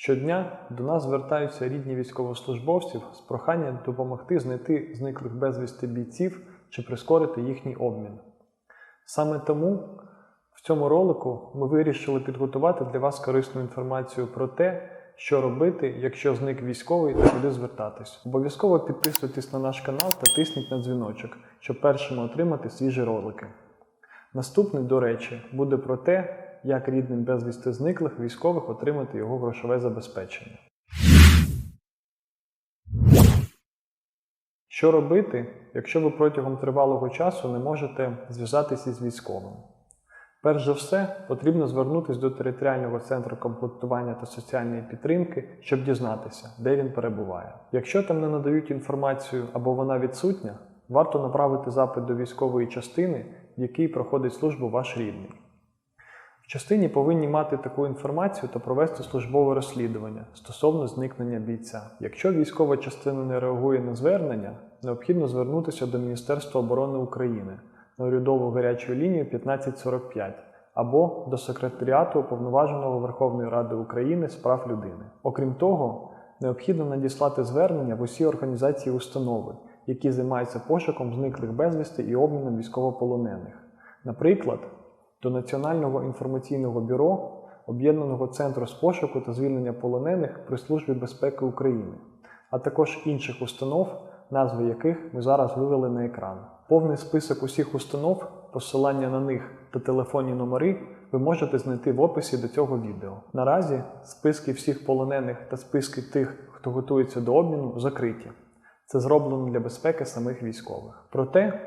Щодня до нас звертаються рідні військовослужбовців з проханням допомогти знайти зниклих безвісти бійців чи прискорити їхній обмін. Саме тому в цьому ролику ми вирішили підготувати для вас корисну інформацію про те, що робити, якщо зник військовий та куди звертатись. Обов'язково підписуйтесь на наш канал та тисніть на дзвіночок, щоб першими отримати свіжі ролики. Наступний, до речі, буде про те, як рідним безвісти зниклих військових отримати його грошове забезпечення. Що робити, якщо ви протягом тривалого часу не можете зв'язатися із військовим? Перш за все, потрібно звернутися до територіального центру комплектування та соціальної підтримки, щоб дізнатися, де він перебуває. Якщо там не надають інформацію або вона відсутня, варто направити запит до військової частини, в якій проходить службу ваш рідний. Частині повинні мати таку інформацію та провести службове розслідування стосовно зникнення бійця. Якщо військова частина не реагує на звернення, необхідно звернутися до Міністерства оборони України на урядову гарячу лінію 1545 або до секретаріату Уповноваженого Верховної Ради України з прав людини. Окрім того, необхідно надіслати звернення в усі організації установи, які займаються пошуком зниклих безвісти і обміном військовополонених. Наприклад, до Національного інформаційного бюро Об'єднаного центру з пошуку та звільнення полонених при Службі безпеки України, а також інших установ, назви яких ми зараз вивели на екран. Повний список усіх установ, посилання на них та телефонні номери ви можете знайти в описі до цього відео. Наразі списки всіх полонених та списки тих, хто готується до обміну, закриті. Це зроблено для безпеки самих військових. Проте,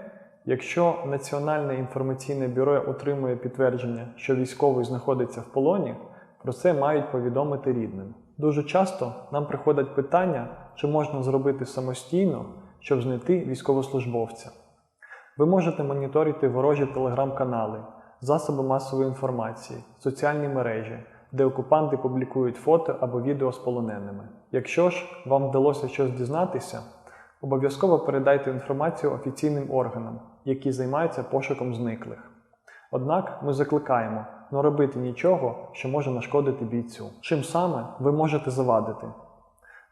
якщо Національне інформаційне бюро отримує підтвердження, що військовий знаходиться в полоні, про це мають повідомити рідним. Дуже часто нам приходять питання, чи можна зробити самостійно, щоб знайти військовослужбовця. Ви можете моніторити ворожі телеграм-канали, засоби масової інформації, соціальні мережі, де окупанти публікують фото або відео з полоненими. Якщо ж вам вдалося щось дізнатися, обов'язково передайте інформацію офіційним органам, які займаються пошуком зниклих. Однак ми закликаємо не робити нічого, що може нашкодити бійцю. Чим саме ви можете завадити?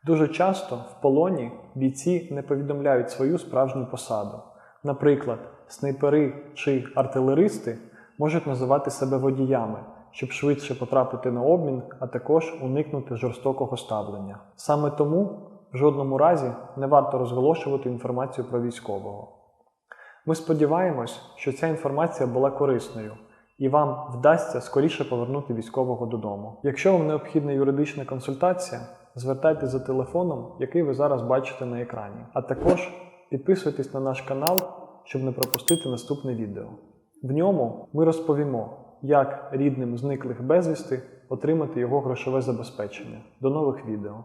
Дуже часто в полоні бійці не повідомляють свою справжню посаду. Наприклад, снайпери чи артилеристи можуть називати себе водіями, щоб швидше потрапити на обмін, а також уникнути жорстокого ставлення. Саме тому в жодному разі не варто розголошувати інформацію про військового. Ми сподіваємось, що ця інформація була корисною і вам вдасться скоріше повернути військового додому. Якщо вам необхідна юридична консультація, звертайтеся за телефоном, який ви зараз бачите на екрані. А також підписуйтесь на наш канал, щоб не пропустити наступне відео. В ньому ми розповімо, як рідним зниклих безвісти отримати його грошове забезпечення. До нових відео!